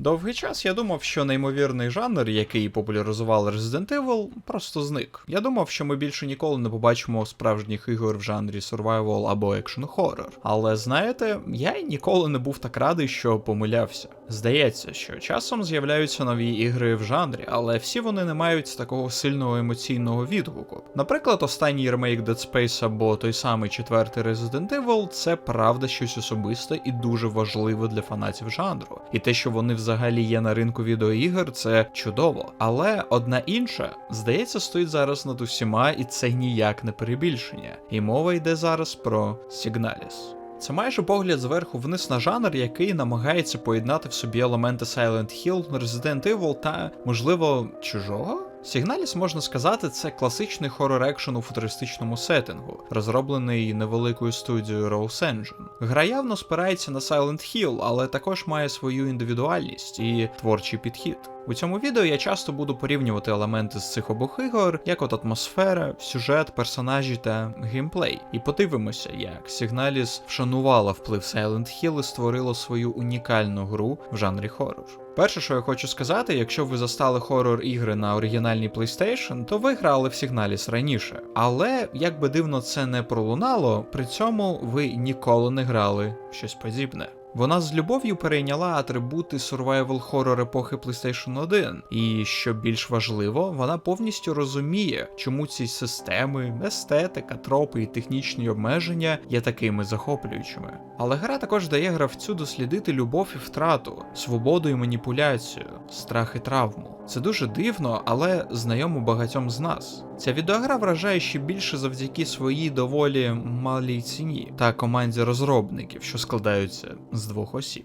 Довгий час я думав, що неймовірний жанр, який популяризував Resident Evil, просто зник. Я думав, що ми більше ніколи не побачимо справжніх ігор в жанрі survival або екшн хоррор. Але знаєте, я й ніколи не був так радий, що помилявся. Здається, що часом з'являються нові ігри в жанрі, але всі вони не мають такого сильного емоційного відгуку. Наприклад, останній ремейк Dead Space або той самий четвертий Resident Evil це правда щось особисте і дуже важливе для фанатів жанру. І те, що вони взагалі є на ринку відеоігр, це чудово. Але одна інша, здається, стоїть зараз над усіма, і це ніяк не перебільшення. І мова йде зараз про Signalis. Це майже погляд зверху вниз на жанр, який намагається поєднати в собі елементи Silent Hill, Resident Evil та, можливо, чужого? Сігналіс, можна сказати, це класичний хорор екшен у футуристичному сеттингу, розроблений невеликою студією Rose Engine. Гра явно спирається на Silent Hill, але також має свою індивідуальність і творчий підхід. У цьому відео я часто буду порівнювати елементи з цих обох ігор, як от атмосфера, сюжет, персонажі та геймплей. І подивимося, як Signalis вшанувала вплив Silent Hill і створила свою унікальну гру в жанрі хоррор. Перше, що я хочу сказати, якщо ви застали хоррор ігри на оригінальній PlayStation, то ви грали в Signalis раніше. Але як би дивно це не пролунало, при цьому ви ніколи не грали в щось подібне. Вона з любов'ю перейняла атрибути survival horror епохи PlayStation 1, і що більш важливо, вона повністю розуміє, чому ці системи, естетика, тропи і технічні обмеження є такими захоплюючими. Але гра також дає гравцю дослідити любов і втрату, свободу і маніпуляцію, страх і травму. Це дуже дивно, але знайомо багатьом з нас. Ця відеогра вражає ще більше завдяки своїй доволі малій ціні та команді розробників, що складаються з двох осіб.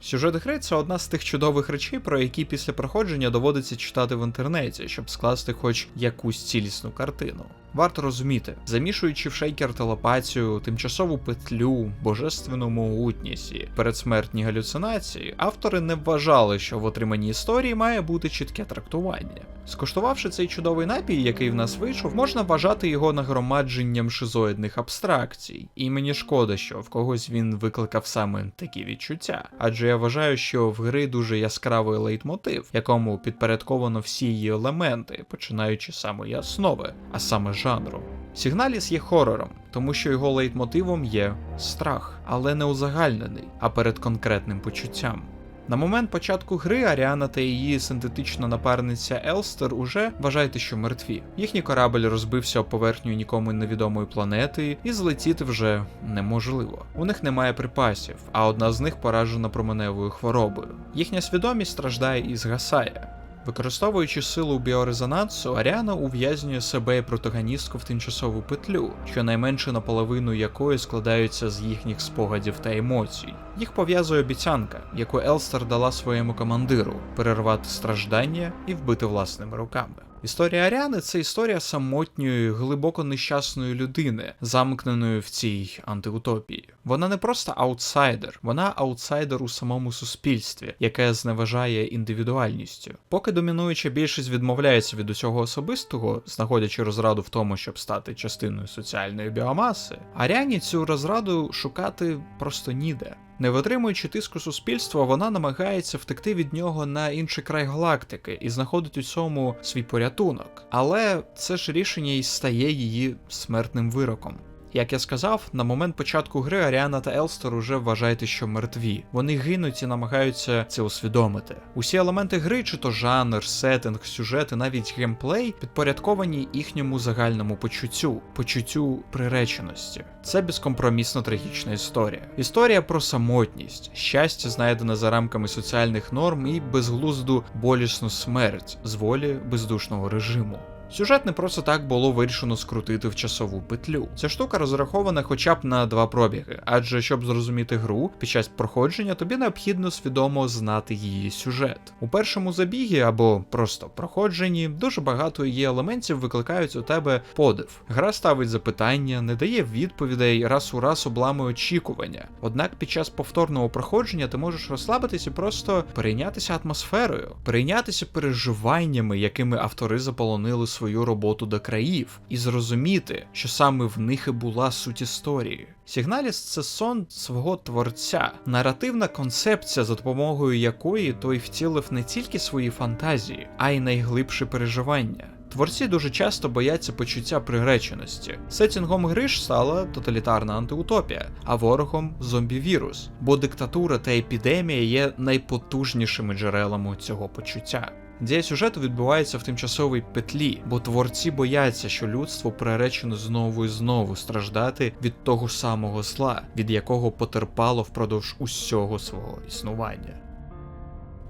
Сюжет гри це одна з тих чудових речей, про які після проходження доводиться читати в інтернеті, щоб скласти хоч якусь цілісну картину. Варто розуміти, замішуючи в шейкер телепатію, тимчасову петлю, божественну могутність і передсмертні галюцинації, автори не вважали, що в отриманій історії має бути чітке трактування. Скуштувавши цей чудовий напій, який в нас вийшов, можна вважати його нагромадженням шизоїдних абстракцій, і мені шкода, що в когось він викликав саме такі відчуття. Адже я вважаю, що в гри дуже яскравий лейтмотив, якому підпорядковано всі її елементи, починаючи з самої основи, а саме жанру. Сігналіс є хорором, тому що його лейтмотивом є страх, але не узагальнений, а перед конкретним почуттям. На момент початку гри Аріана та її синтетична напарниця Елстер уже вважайте, що мертві. Їхній корабль розбився об поверхню нікому невідомої планети, і злетіти вже неможливо. У них немає припасів, а одна з них поражена променевою хворобою. Їхня свідомість страждає і згасає. Використовуючи силу біорезонансу, Аріана ув'язнює себе і протагоністку в тимчасову петлю, щонайменше наполовину якої складаються з їхніх спогадів та емоцій. Їх пов'язує обіцянка, яку Елстер дала своєму командиру перервати страждання і вбити власними руками. Історія Аріани це історія самотньої, глибоко нещасної людини, замкненої в цій антиутопії. Вона не просто аутсайдер, вона аутсайдер у самому суспільстві, яке зневажає індивідуальністю. Поки домінуюча більшість відмовляється від усього особистого, знаходячи розраду в тому, щоб стати частиною соціальної біомаси, Аріані цю розраду шукати просто ніде. Не витримуючи тиску суспільства, вона намагається втекти від нього на інший край галактики і знаходить у цьому свій порятунок. Але це ж рішення і стає її смертним вироком. Як я сказав, на момент початку гри Аріана та Елстер уже вважаєте, що мертві. Вони гинуть і намагаються це усвідомити. Усі елементи гри, чи то жанр, сеттинг, сюжет і навіть геймплей, підпорядковані їхньому загальному почуттю, почуттю приреченості. Це безкомпромісно трагічна історія. Історія про самотність, щастя, знайдене за рамками соціальних норм і безглузду болісну смерть з волі бездушного режиму. Сюжет не просто так було вирішено скрутити в часову петлю. Ця штука розрахована хоча б на два пробіги, адже щоб зрозуміти гру під час проходження, тобі необхідно свідомо знати її сюжет. У першому забігі або просто проходженні дуже багато її елементів викликають у тебе подив. Гра ставить запитання, не дає відповідей, раз у раз обламує очікування. Однак під час повторного проходження ти можеш розслабитись і просто перейнятися атмосферою, перейнятися переживаннями, якими автори заполонили свою роботу до країв, і зрозуміти, що саме в них і була суть історії. Сігналіс це сон свого творця, наративна концепція, за допомогою якої той втілив не тільки свої фантазії, а й найглибші переживання. Творці дуже часто бояться почуття приреченості. Сетінгом гри ж стала тоталітарна антиутопія, а ворогом зомбі-вірус, бо диктатура та епідемія є найпотужнішими джерелами цього почуття. Дія сюжету відбувається в тимчасовій петлі, бо творці бояться, що людство приречено знову і знову страждати від того самого зла, від якого потерпало впродовж усього свого існування.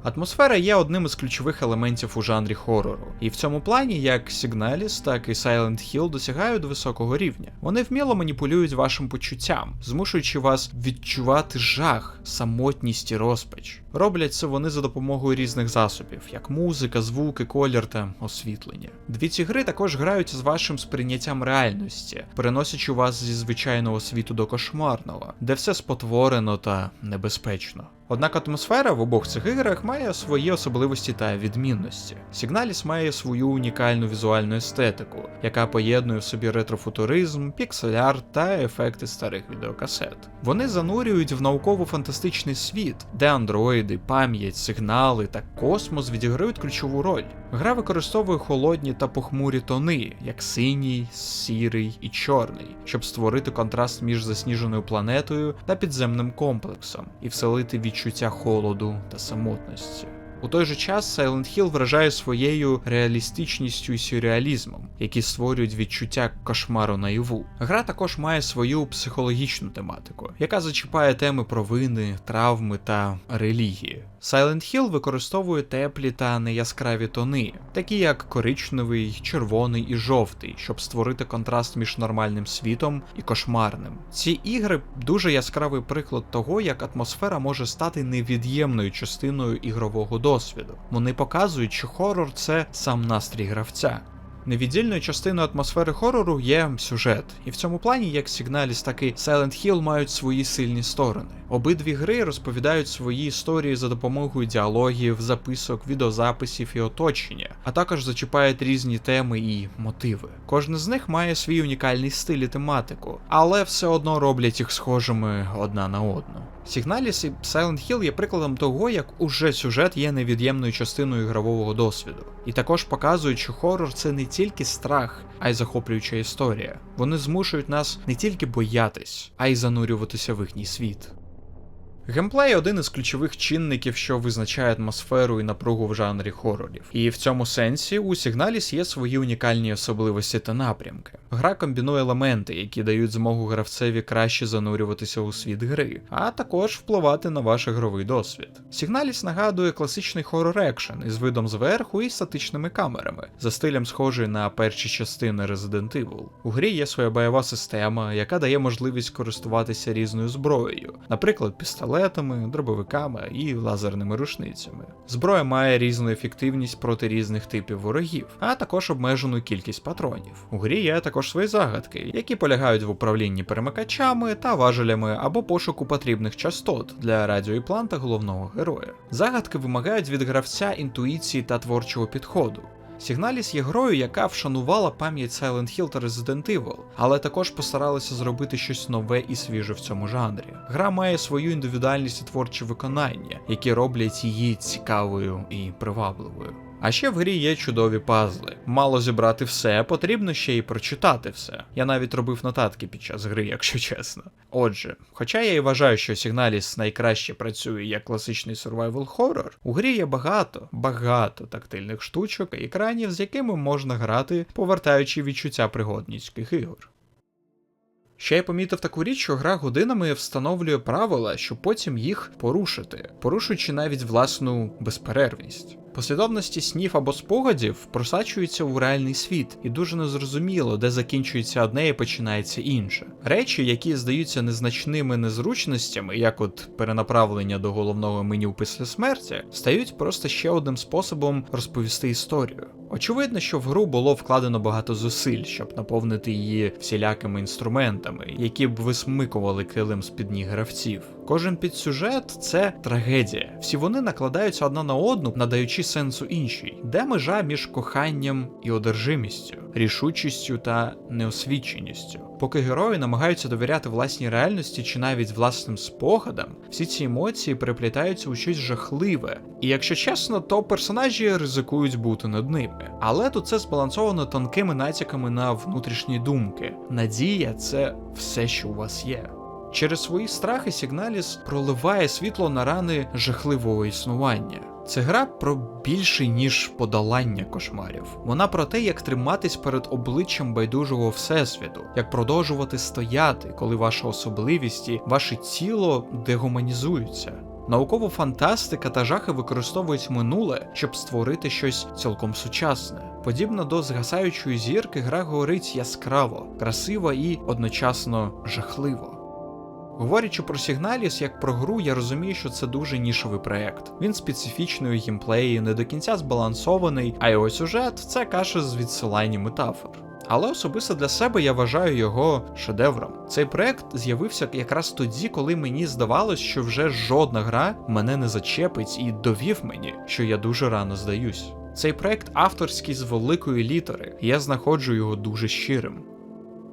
Атмосфера є одним із ключових елементів у жанрі хорору, і в цьому плані як Signalis, так і Silent Hill досягають високого рівня. Вони вміло маніпулюють вашим почуттям, змушуючи вас відчувати жах, самотність і розпач. Роблять це вони за допомогою різних засобів, як музика, звуки, колір та освітлення. Дві ці гри також грають з вашим сприйняттям реальності, переносячи вас зі звичайного світу до кошмарного, де все спотворено та небезпечно. Однак атмосфера в обох цих іграх має свої особливості та відмінності. Сігналіс має свою унікальну візуальну естетику, яка поєднує в собі ретрофутуризм, піксель-арт та ефекти старих відеокасет. Вони занурюють в науково-фантастичний світ, де андроїди, пам'ять, сигнали та космос відіграють ключову роль. Гра використовує холодні та похмурі тони, як синій, сірий і чорний, щоб створити контраст між засніженою планетою та підземним комплексом і вселити відчуття холоду та самотності. У той же час Silent Hill вражає своєю реалістичністю і сюрреалізмом, які створюють відчуття кошмару наяву. Гра також має свою психологічну тематику, яка зачіпає теми провини, травми та релігії. Silent Hill використовує теплі та неяскраві тони, такі як коричневий, червоний і жовтий, щоб створити контраст між нормальним світом і кошмарним. Ці ігри дуже яскравий приклад того, як атмосфера може стати невід'ємною частиною ігрового досвіду. Вони показують, що хорор це сам настрій гравця. Невіддільною частиною атмосфери хорору є сюжет, і в цьому плані як Signalis, так і Silent Hill мають свої сильні сторони. Обидві гри розповідають свої історії за допомогою діалогів, записок, відеозаписів і оточення, а також зачіпають різні теми і мотиви. Кожна з них має свій унікальний стиль і тематику, але все одно роблять їх схожими одна на одну. Signalis і Silent Hill є прикладом того, як уже сюжет є невід'ємною частиною ігрового досвіду. І також показують, що хорор це не тільки страх, а й захоплююча історія. Вони змушують нас не тільки боятись, а й занурюватися в їхній світ. Геймплей один із ключових чинників, що визначає атмосферу і напругу в жанрі хорорів. І в цьому сенсі у Signalis є свої унікальні особливості та напрямки. Гра комбінує елементи, які дають змогу гравцеві краще занурюватися у світ гри, а також впливати на ваш ігровий досвід. Signalis нагадує класичний хорор екшен із видом зверху і статичними камерами, за стилем схожий на перші частини Resident Evil. У грі є своя бойова система, яка дає можливість користуватися різною зброєю, наприклад, пістолетами, дробовиками і лазерними рушницями. Зброя має різну ефективність проти різних типів ворогів, а також обмежену кількість патронів. У грі є також свої загадки, які полягають в управлінні перемикачами та важелями або пошуку потрібних частот для радіоіпланта головного героя. Загадки вимагають від гравця інтуїції та творчого підходу. Signalis є грою, яка вшанувала пам'ять Silent Hill та Resident Evil, але також постаралася зробити щось нове і свіже в цьому жанрі. Гра має свою індивідуальність і творче виконання, які роблять її цікавою і привабливою. А ще в грі є чудові пазли. Мало зібрати все, потрібно ще й прочитати все. Я навіть робив нотатки під час гри, якщо чесно. Отже, хоча я і вважаю, що Signalis найкраще працює як класичний survival horror, у грі є багато, багато тактильних штучок і екранів, з якими можна грати, повертаючи відчуття пригодницьких ігор. Ще я помітив таку річ, що гра годинами встановлює правила, щоб потім їх порушити, порушуючи навіть власну безперервність. Послідовності снів або спогадів просачуються у реальний світ, і дуже незрозуміло, де закінчується одне і починається інше. Речі, які здаються незначними незручностями, як от перенаправлення до головного меню після смерті, стають просто ще одним способом розповісти історію. Очевидно, що в гру було вкладено багато зусиль, щоб наповнити її всілякими інструментами, які б висмикували килим з під ніг гравців. Кожен підсюжет це трагедія. Всі вони накладаються одна на одну, надаючи сенсу іншій, де межа між коханням і одержимістю, рішучістю та неосвіченістю. Поки герої намагаються довіряти власній реальності чи навіть власним спогадам, всі ці емоції переплітаються у щось жахливе. І якщо чесно, то персонажі ризикують бути над ними. Але тут це збалансовано тонкими натяками на внутрішні думки. Надія це все, що у вас є. Через свої страхи Сігналіс проливає світло на рани жахливого існування. Це гра про більше ніж подолання кошмарів. Вона про те, як триматись перед обличчям байдужого всесвіту, як продовжувати стояти, коли ваша особливість і ваше тіло дегуманізуються. Наукова фантастика та жахи використовують минуле, щоб створити щось цілком сучасне. Подібно до згасаючої зірки, гра горить яскраво, красиво і одночасно жахливо. Говорячи про Сігналіс як про гру, я розумію, що це дуже нішовий проект. Він специфічний у геймплеї, не до кінця збалансований, а його сюжет це каша з відсилань і метафор. Але особисто для себе я вважаю його шедевром. Цей проект з'явився якраз тоді, коли мені здавалось, що вже жодна гра мене не зачепить і довів мені, що я дуже рано здаюсь. Цей проект авторський з великої літери, і я знаходжу його дуже щирим.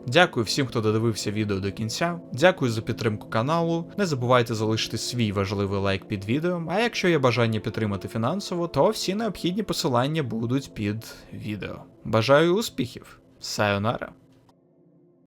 Дякую всім, хто додивився відео до кінця. Дякую за підтримку каналу. Не забувайте залишити свій важливий лайк під відео. А якщо є бажання підтримати фінансово, то всі необхідні посилання будуть під відео. Бажаю успіхів! Сайонара!